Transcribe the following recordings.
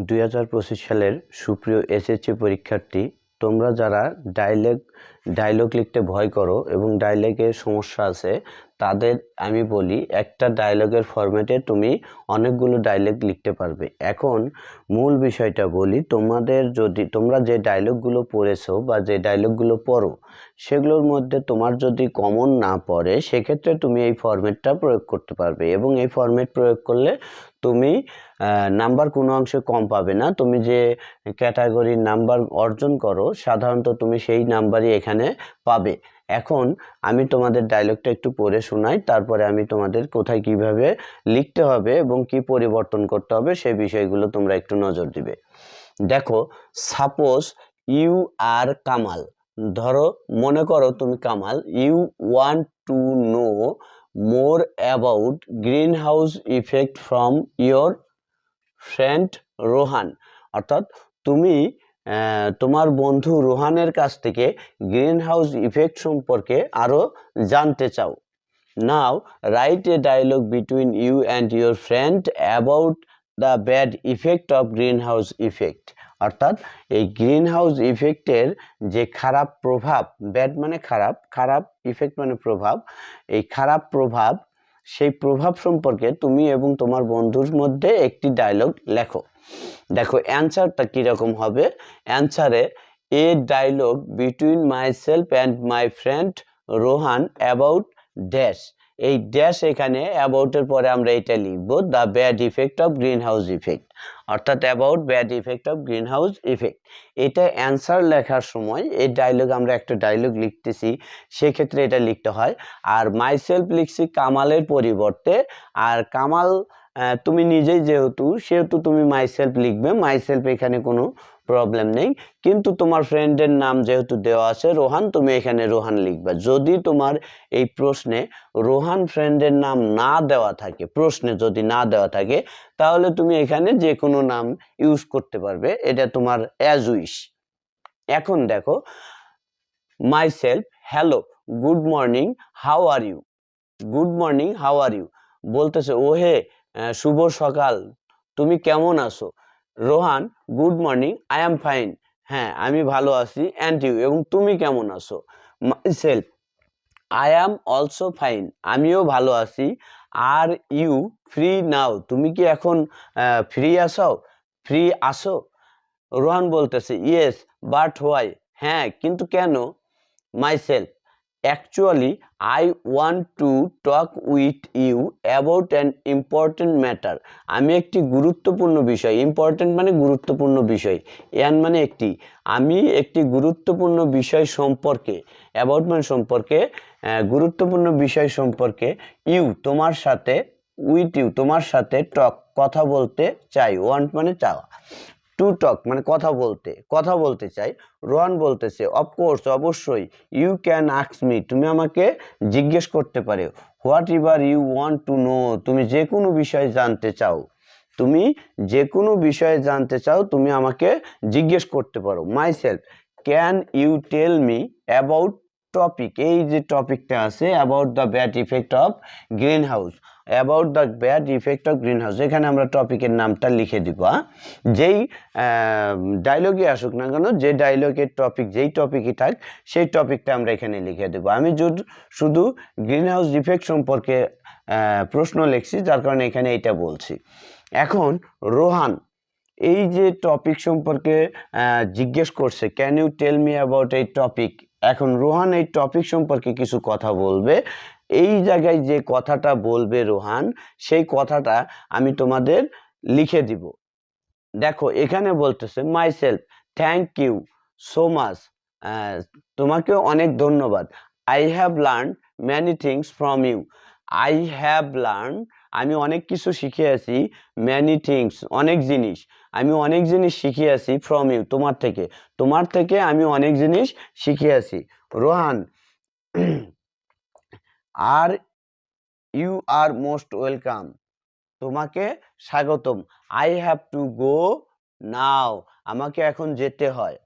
দুই হাজার পঁচিশ সালের সুপ্রিয় এসএসসি পরীক্ষার্থী তোমরা যারা ডায়লগ ডায়লগ লিখতে ভয় করো এবং ডায়লগের সমস্যা আছে, তাদের আমি বলি একটা ডায়লগের ফরম্যাটে তুমি অনেকগুলো ডায়লগ লিখতে পারবে। এখন মূল বিষয়টা বলি, তোমাদের যদি, তোমরা যে ডায়লগগুলো পড়েছো বা যে ডায়লগগুলো পড়ো, সেগুলোর মধ্যে তোমার যদি কমন না পড়ে, সেক্ষেত্রে তুমি এই ফরম্যাটটা প্রয়োগ করতে পারবে এবং এই ফরম্যাট প্রয়োগ করলে তুমি নাম্বার কোনো অংশে কম পাবে না। তুমি যে ক্যাটাগরির নাম্বার অর্জন করো, সাধারণত তুমি সেই নাম্বারই এখানে পাবে। এখন আমি তোমাদের ডায়লগটা একটু পড়ে শোনাই, তারপরে আমি তোমাদের কোথায় কীভাবে লিখতে হবে এবং কি পরিবর্তন করতে হবে সেই বিষয়গুলো তোমরা একটু নজর দিবে। দেখো সাপোজ ইউ আর কামাল ধরো, মনে করো তুমি Kamal you want to know more about greenhouse effect from your friend Rohan অর্থাৎ তুমি তোমার বন্ধু রোহানের কাছ থেকে গ্রিন হাউস ইফেক্ট সম্পর্কে আরও জানতে চাও। Now, write a dialogue between you and your friend about the bad effect of greenhouse effect. অর্থাৎ, এই গ্রিন হাউস ইফেক্টের যে খারাপ প্রভাব, ব্যাড মানে খারাপ খারাপ ইফেক্ট মানে প্রভাব, এই খারাপ প্রভাব, সেই প্রভাব সম্পর্কে তুমি এবং তোমার বন্ধুর মধ্যে একটি ডায়লগ লেখো। দেখো অ্যান্সারটা কীরকম হবে? অ্যান্সারে, a dialogue between myself and my friend Rohan about dash এই ড্যাশ এখানে অ্যাবাউটের পরে আমরা এটা লিখব the bad effect of greenhouse effect অর্থাৎ about bad effect of greenhouse effect এটা অ্যান্সার লেখার সময় এই ডায়লগ আমরা একটা ডায়লগ লিখতেছি, সেক্ষেত্রে এটা লিখতে হয়, আর মাই সেলফ লিখছি কামালের পরিবর্তে, আর কামাল তুমি নিজেই যেহেতু, সেহেতু তুমি মাই সেলফ লিখবে মাই সেলফ এখানে কোনো প্রবলেম নেই। কিন্তু তোমার ফ্রেন্ডের নাম যেহেতু দেওয়া আছে, রোহান, তুমি এখানে রোহান লিখবে। যদি তোমার এই প্রশ্নে রোহান ফ্রেন্ডের নাম না দেওয়া থাকে, প্রশ্নে যদি না দেওয়া থাকে, তাহলে তুমি এখানে যে কোনো নাম ইউজ করতে পারবে। এটা তোমার অ্যাজ উইশ এখন দেখো myself hello good morning how are you good morning how are you বলতেছে ও হে শুভ সকাল। তুমি কেমন আছো? Rohan good morning I am fine হ্যাঁ আমি ভালো আছি। অ্যান্ড ইউ এবং তুমি কেমন আছো? Self I am also fine আমিও ভালো আছি। আর ইউ ফ্রি নাও তুমি কি এখন ফ্রি আছো? ফ্রি আসো রোহান বলতেছে ইয়েস বাট হোয়াই হ্যাঁ কিন্তু কেন? Myself actually I want to talk with you about an important matter আমি একটি গুরুত্বপূর্ণ বিষয় ইম্পর্টেন্ট মানে গুরুত্বপূর্ণ বিষয় অ্যান মানে একটি। আমি একটি গুরুত্বপূর্ণ বিষয় সম্পর্কে অ্যাবাউট মানে সম্পর্কে গুরুত্বপূর্ণ বিষয় সম্পর্কে ইউ তোমার সাথে উইথ ইউ তোমার সাথে টক কথা বলতে চাই ওয়ান্ট মানে চাওয়া। টু টক মানে কথা বলতে কথা বলতে চাই, রোহান বলতেছে অফকোর্স অবশ্যই ইউ ক্যান আক্স মি তুমি আমাকে জিজ্ঞেস করতে পারো whatever you want to know তুমি যে কোনো বিষয় জানতে চাও, তুমি যে কোনো বিষয়ে জানতে চাও, তুমি আমাকে জিজ্ঞেস করতে পারো myself can you tell me about topic এই যে টপিকটা আছে about the bad effect of greenhouse about the bad effect of greenhouse এখানে আমরা টপিকের নামটা লিখে দিব? যেই ডায়লগে আসুক না কেন, যে ডায়লগের টপিক যেই টপিকই থাক, সেই টপিকটা আমরা এখানে লিখে দেবো। আমি শুধু গ্রিন হাউস ইফেক্ট সম্পর্কে প্রশ্ন লিখছি, যার কারণে এখানে এইটা বলছি। এখন রোহান, এই যে টপিক সম্পর্কে জিজ্ঞেস করছে can you tell me about এই টপিক এখন রোহান এই টপিক সম্পর্কে কিছু কথা বলবে। এই জায়গায় যে কথাটা বলবে রোহান, সেই কথাটা আমি তোমাদের লিখে দিব। দেখো, এখানে বলতেছে myself thank you so much তোমাকে অনেক ধন্যবাদ। I have learn many things from you I have learn আমি অনেক কিছু শিখে আছি ম্যানি থিংস অনেক জিনিস। আমি অনেক জিনিস শিখে আছি ফ্রম ইউ তোমার থেকে। তোমার থেকে আমি অনেক জিনিস শিখে আছি Rohan, are you are most welcome তোমাকে স্বাগতম। I have to go now আমাকে এখন যেতে হয়।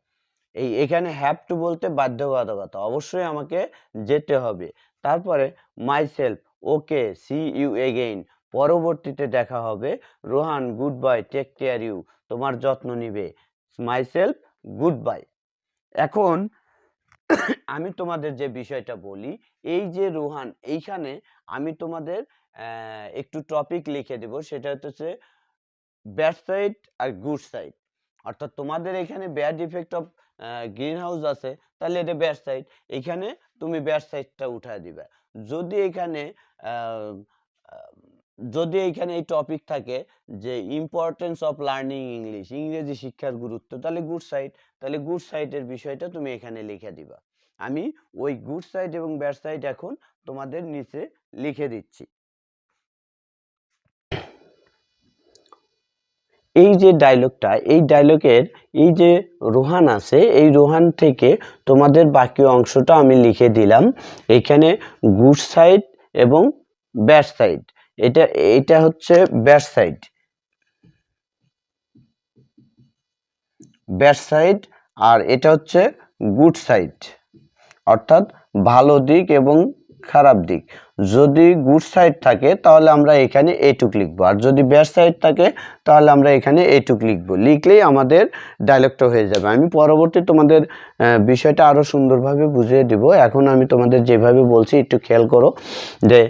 এই এখানে হ্যাভ টু বলতে বাধ্যবাধকতা। অবশ্যই আমাকে যেতে হবে। তারপরে myself okay see you again পরবর্তীতে দেখা হবে। Rohan goodbye take care you. তোমার যত্ন নিবে। মাই সেলফ গুড বাই এখন আমি তোমাদের যে বিষয়টা বলি, এই যে রোহান, এইখানে আমি তোমাদের একটু টপিক লিখে দেব। সেটা হচ্ছে ব্যাড সাইড আর গুড সাইড অর্থাৎ তোমাদের এখানে bad effect of greenhouse আছে, তাহলে এটা ব্যাড সাইড এখানে তুমি ব্যাড সাইডটা উঠায় দিবে। যদি এখানে যদি এখানে এই টপিক থাকে যে ইম্পর্টেন্স অফ লার্নিং ইংলিশ ইংরেজি শিক্ষার গুরুত্ব, তাহলে গুড সাইড তাহলে গুড সাইডের বিষয়টা তুমি এখানে লিখে দিবা। আমি ওই গুড সাইড এবং ব্যাড সাইড এখন তোমাদের নিচে লিখে দিচ্ছি। এই যে ডায়লগটা এই ডায়লগের এই যে রোহান আছে, এই রোহান থেকে তোমাদের বাকি অংশটা আমি লিখে দিলাম। এখানে গুড সাইড এবং ব্যাড সাইড এটা এটা হচ্ছে ব্যাট সাইড। ব্যাট সাইড আর এটা হচ্ছে গুড সাইড। অর্থাৎ ভালো দিক এবং খারাপ দিক। যদি গুড সাইড থাকে, তাহলে আমরা এখানে এইটুক লিখব। আর যদি ব্যাড সাইড থাকে, তাহলে আমরা এখানে এইটুক লিখব। লিখলেই আমাদের ডায়লগটা হয়ে যাবে। আমি পরবর্তী তোমাদের বিষয়টা আরও সুন্দরভাবে বুঝিয়ে দিব। এখন আমি তোমাদের যেভাবে বলছি, একটু খেয়াল করো যে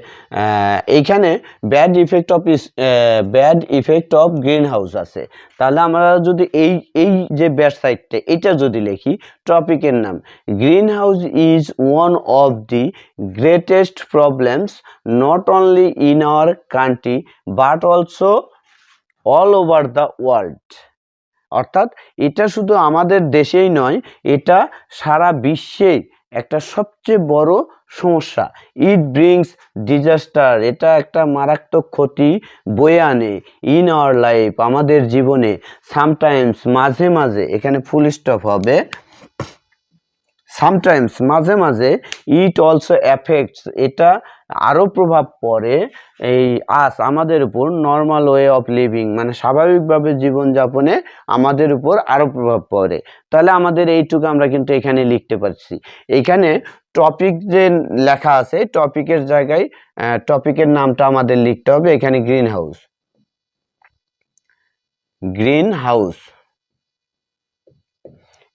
এইখানে bad effect of bad effect of greenhouse আছে। তাহলে আমরা যদি এই এই যে ব্যাড সাইডটা এটা যদি লিখি টপিকের নাম greenhouse is one of the greatest problems not only in our country but also all over the world অর্থাৎ এটা শুধু আমাদের দেশেই নয়, এটা সারা বিশ্বেই একটা সবচেয়ে বড় সমস্যা। ইট ব্রিংস ডিজাস্টার এটা একটা মারাত্মক ক্ষতি বয়ে আনে ইন আওয়ার লাইফ আমাদের জীবনে। সামটাইমস মাঝে মাঝে, এখানে ফুল স্টপ হবে। সামটাইমস মাঝে মাঝে ইট অলসো অ্যাফেক্টস এটা আরও প্রভাব পড়ে এই আস আমাদের উপর নর্মাল ওয়ে অফ লিভিং মানে স্বাভাবিকভাবে জীবনযাপনে আমাদের উপর আরও প্রভাব পড়ে। তাহলে আমাদের এইটুকু আমরা কিন্তু এখানে লিখতে পারছি। এখানে টপিক যে লেখা আছে টপিকের জায়গায় টপিকের নামটা আমাদের লিখতে হবে, এখানে গ্রিন হাউস গ্রিন হাউস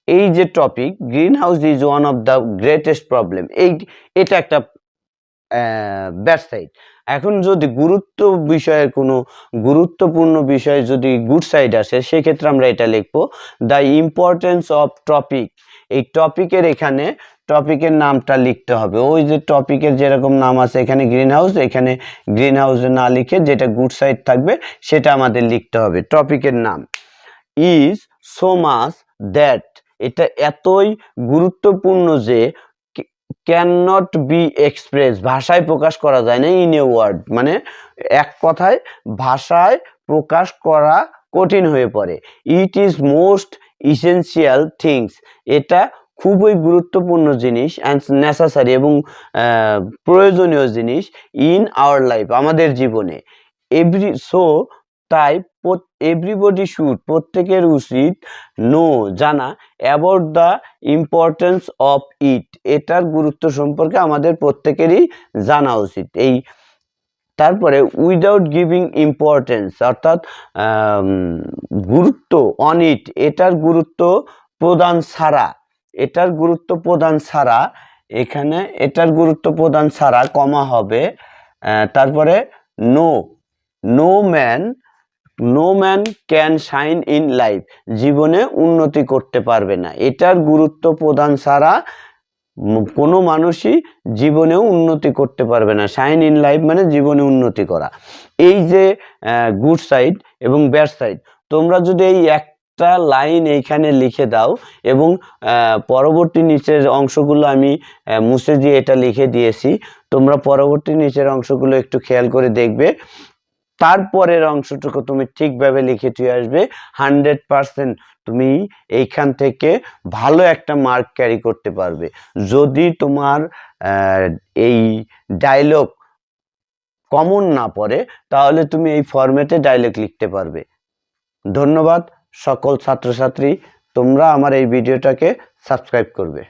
এই যে topic greenhouse is one of the greatest problem এই, এটা একটা ব্যাড এখন যদি গুরুত্ব বিষয়ের কোনো গুরুত্বপূর্ণ বিষয়ে যদি গুড সাইড আসে, সেক্ষেত্রে আমরা এটা লিখব দ্য ইম্পর্টেন্স অফ টপিক এই টপিকের এখানে টপিকের নামটা লিখতে হবে। ওই যে টপিকের যেরকম নাম আছে, এখানে গ্রিন হাউস এখানে গ্রিন হাউসে না লিখে যেটা গুড সাইড থাকবে, সেটা আমাদের লিখতে হবে। টপিকের নাম ইজ সো মাস দ্যাট এটা এতই গুরুত্বপূর্ণ যে ক্যান নট বি এক্সপ্রেস ভাষায় প্রকাশ করা যায় না ইন এ ওয়ার্ড মানে এক কথায় ভাষায় প্রকাশ করা কঠিন হয়ে পড়ে। It is most essential things এটা খুবই গুরুত্বপূর্ণ জিনিস অ্যান্ড নেসেসারি এবং প্রয়োজনীয় জিনিস ইন আওয়ার লাইফ আমাদের জীবনে। এভরি সো তাই এভরিবডি শুড প্রত্যেকের উচিত নো জানা about the importance of it এটার গুরুত্ব সম্পর্কে আমাদের প্রত্যেকেরই জানা উচিত। এই, তারপরে উইদাউট গিভিং ইম্পর্টেন্স অর্থাৎ গুরুত্ব অন ইট এটার গুরুত্ব প্রদান ছাড়া, এটার গুরুত্ব প্রদান ছাড়া, এখানে এটার গুরুত্ব প্রদান ছাড়া, কমা হবে তারপরে no no man no man can shine in life জীবনে উন্নতি করতে পারবে না। এটার গুরুত্ব প্রদান ছাড়া কোনো মানুষই জীবনেও উন্নতি করতে পারবে না। শাইন ইন লাইফ মানে জীবনে উন্নতি করা। এই যে গুড সাইড এবং ব্যাড সাইড তোমরা যদি এই একটা লাইন এইখানে লিখে দাও এবং পরবর্তী নিচের অংশগুলো আমি মুছে দিয়ে এটা লিখে দিয়েছি, তোমরা পরবর্তী নিচের অংশগুলো একটু খেয়াল করে দেখবে। তারপরের অংশটুকু তুমি ঠিকভাবে লিখে দিয়ে আসবে। হান্ড্রেড পারসেন্ট তুমি এইখান থেকে ভালো একটা মার্ক ক্যারি করতে পারবে। যদি তোমার এই ডায়লগ কমন না পড়ে, তাহলে তুমি এই ফরম্যাটে ডায়লগ লিখতে পারবে। ধন্যবাদ, সকল ছাত্রছাত্রী, তোমরা আমার এই ভিডিওটাকে সাবস্ক্রাইব করবে।